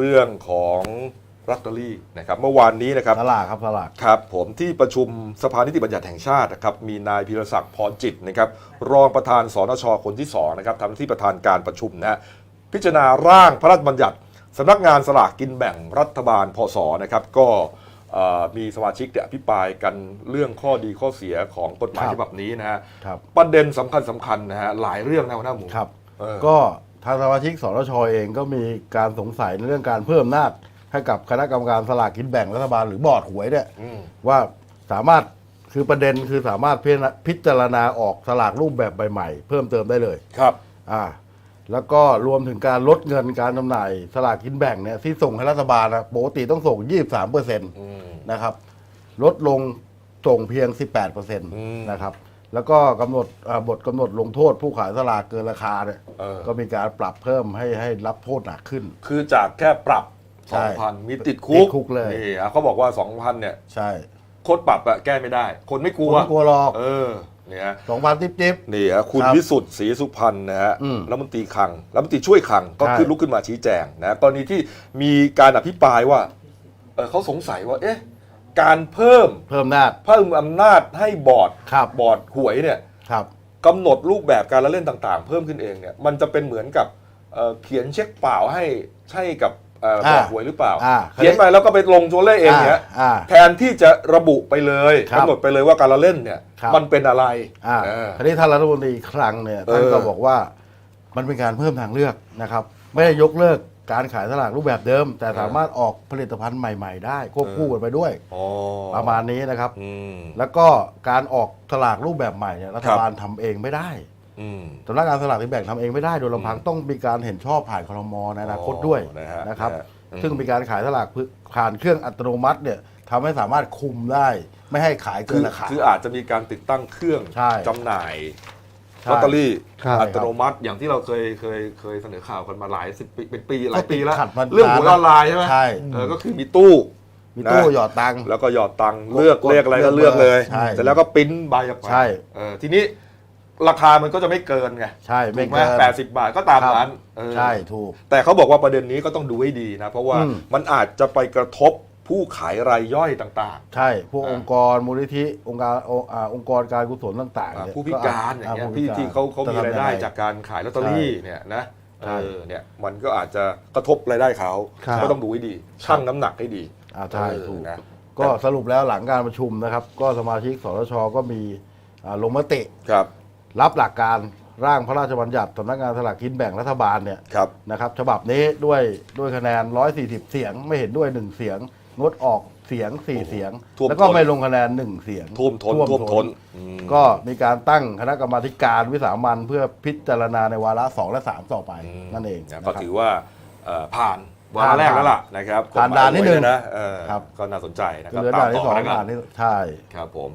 เรื่องของลอตเตอรี่นะครับเมื่อวานนี้นะครับสลากครับสลากครับผมที่ประชุมสภานิติบัญญัติแห่งชาตินะครับมีนายพิรศักดิ์พรจิตนะครับรองประธานสนชคนที่2นะครับทำหน้าที่ประธานการประชุมนะฮะพิจารณาร่างพระราชบัญญัติสำนักงานสลากกินแบ่งรัฐบาลพศนะครับก็เอ่อมีสมาชิกเนี่ยอภิปรายกันเรื่องข้อดีข้อเสียของกฎหมายครับฉบับนี้นะฮะครับประเด็นสำคัญสำคัญนะฮะหลายเรื่องนะหัวหน้าหมูครับเออก็ ทางสมาชิกสนชเองก็มีการสงสัยในเรื่องการเพิ่มอำนาจให้กับคณะกรรมการสลากกินแบ่งรัฐบาลหรือบอร์ดหวยเนี่ยอืม ว่าสามารถคือประเด็นคือสามารถพิจารณาพิจารณาออกสลากรูปแบบใหม่ๆเพิ่มเติมได้เลย ครับ อ่าแล้วก็รวมถึงการลดเงินการจำหน่ายสลากกินแบ่งเนี่ยที่ส่งให้รัฐบาลนะปกติต้องส่ง 23เปอร์เซ็นต์อืม นะครับ ลดลงส่งเพียง 18เปอร์เซ็นต์ม นะครับ แล้วก็กำหนดอ่าบทกำหนดลงโทษผู้ขายสลากเกินราคาเนี่ยเออ ก็มีการปรับเพิ่มให้ให้รับโทษหนักขึ้น คือจากแค่ปรับ ใช่2,000 มีติดคุติกดคุกเลย นี่อะเขาบอกว่า 2,000 เนี่ยใช่โคตรปรับอะแก้ไม่ได้ คนไม่กลัว ไม่กลัวหรอกเออเนี่ยฮะสองพันจิ๊บจิ๊บ นี่ฮะคุณครับวิสุทธิ์ศรีสุพรรณนะฮะอืมรัฐมนตรีคลังรัฐมนตรีช่วยคลังก็ใช่ ขึ้นลุกขึ้นมาชี้แจงนะกรณีที่มีการอภิปรายว่าเออเขาสงสัยว่า เอ๊ะ การเพิ่มเพิ่มอำนาจเพิ่มอำนาจให้บอร์ดครับบอร์ดหวยเนี่ยครับกำหนดรูปแบบการละเล่นต่างๆ เพิ่มขึ้นเองเนี่ยมันจะเป็นเหมือนกับเอ่อเขียนเช็คเปล่าให้ใช่กับเอ่อบอร์ดหวยหรือเปล่า อ่าเขียนไปแล้วก็ไปลงตัวเลขเองเนี่ยอ่าแทนที่จะระบุไปเลยครับกำหนดไปเลยว่าการละเล่นเนี่ยครับ มันเป็นอะไรอ่าเออทีนี้ท่านรัฐมนตรีคลังเนี่ยท่านเออก็บอกว่ามันเป็นการเพิ่มทางเลือกนะครับ ไม่ได้ยกเลิก การขายสลากรูปแบบเดิม แต่สามารถออกผลิตภัณฑ์ใหม่ ๆ ได้ควบคู่กันไปด้วยอ๋อประมาณนี้นะครับ อืม แล้วก็การออกสลากรูปแบบใหม่เนี่ยรัฐบาลทำเองไม่ได้อืม สำนักงานสลากกินแบ่งทำเองไม่ได้โดยลำพังต้องมีการเห็นชอบผ่านครมในอนาคตด้วยนะฮะนะครับ นะฮะอืม ซึ่งมีการขายสลากผ่านเครื่องอัตโนมัติเนี่ยทำให้สามารถคุมได้ ไม่ให้ขายเกิคืนอราคา คืออาจจะมีการติดตั้งเครื่องใช่จำหน่าย ใช่ลอตเตอรี่ใช่ครับอัตโนมัติอย่างที่เราเคยเคยเคยเสนอข่าวกันมาหลายสิบปีเป็นปีหลายปีแล้วขัดมันเรื่องหวยนานออนไลน์ใช่ไหมใช่ เออก็คือมีตู้ มีตู้นะ หยอดตังค์ แล้วก็หยอดตังค์กดเลือกกดเลขอะไรก็เลืเลืออกกเลยใช่เสร็จแล้วก็ปริ้นใบออกมาใช่ เออทีนี้ราคามันก็จะไม่เกินไงใช่ ไม่ถูกไหมเกิน แปดสิบบาทก็ตามครับนั้นเออ ใช่ ถูก แต่เขาบอกว่าประเด็นนี้ก็ต้องดูให้ดีนะ เพราะว่าอืมมันอาจจะไปกระทบ ผู้ขายรายย่อยต่าง ใช่ พวกอ่า องค์กรมูลนิธิองค์การองค์อ่าองค์กรการกุศลต่างๆๆอ่าเนี่ยผู้พิการอย่างเงี้ยผู้ที่พิกที่เขาเขามีจะทำรายได้งง จากการขายลอตเตอรี่เนี่ยนะใช่เออเนี่ยมันก็อาจจะกระทบรายได้เขาครับ ก็ต้องดูให้ดีชั่งน้ำหนักให้ดีอ่าใช่เออถูก นะ ก็สรุปแล้วหลังการประชุมนะครับ ก็สมาชิกสนชก็มีอ่าลงมติ ครับรับหลักการร่างพระราชบัญญัติสำนักงานสลากกินแบ่งรัฐบาลเนี่ยครับ นะครับฉบับนี้ด้วยด้วยคะแนน 140 เสียงไม่เห็นด้วย 1 เสียง งดออกเสียง4เสียง ท่วมแล้วก็ท้น ไม่ลงคะแนน1เสียงท่วมท้นท่วมท้นอืมก็มีการตั้งคณะกรรมาธิการวิสามันเพื่อพิจารณาในวาระ2และ3ต่อไป นั่นเองนะนะก็ครับ ถือว่าเอ่อผ่านวาระแรกแล้วล่ะนะครับผ่านด่านที่หนึ่งกฎมยวยะเออครับ ก็น่าสนใจนะคก็รับเหลือตาด่ามนที่ต่สองอแล้วกัด่านนที่ใช่ ครับผม